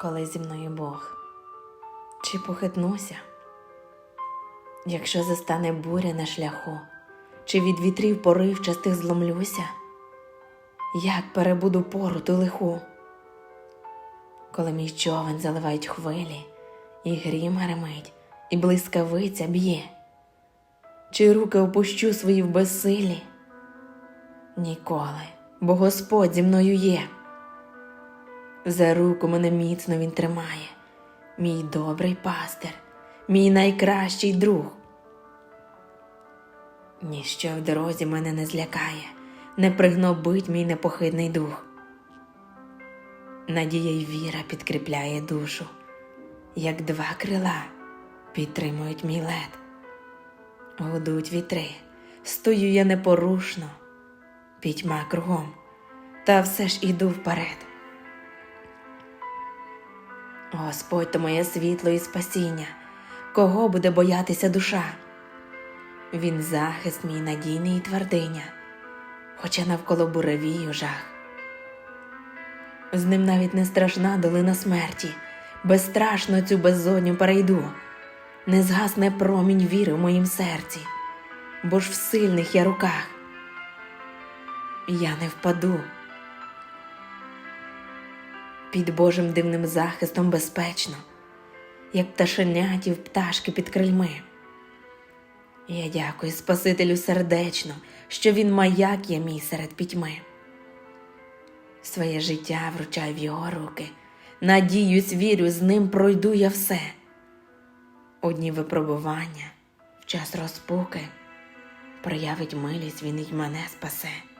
коли зі мною Бог, чи похитнуся, якщо застане буря на шляху, чи від вітрів поривчастих зломлюся, як перебуду пору ту лиху, коли мій човен заливають хвилі, і грім гремить, і блискавиця б'є, чи руки опущу свої в безсилі? Ніколи, бо Господь зі мною є. За руку мене міцно він тримає, мій добрий пастир, мій найкращий друг. Ніщо в дорозі мене не злякає, не пригнобить мій непохитний дух. Надія й віра підкріпляє душу, як два крила підтримують мій лед. Гудуть вітри, стою я непорушно, пітьма кругом, та все ж іду вперед. Господь то моє світло і спасіння, кого буде боятися душа? Він захист мій надійний і твердиня, хоча навколо буревію жах. З ним навіть не страшна долина смерті, безстрашно цю безодню перейду, не згасне промінь віри в моїм серці, бо ж в сильних я руках. Я не впаду. Під Божим дивним захистом безпечно, як пташенятів пташки під крильми. Я дякую Спасителю сердечно, що він маяк є мій серед пітьми. Своє життя вручаю в його руки, надіюсь, вірю, з ним пройду я все. У дні випробування, в час розпуки, проявить милість він й мене спасе.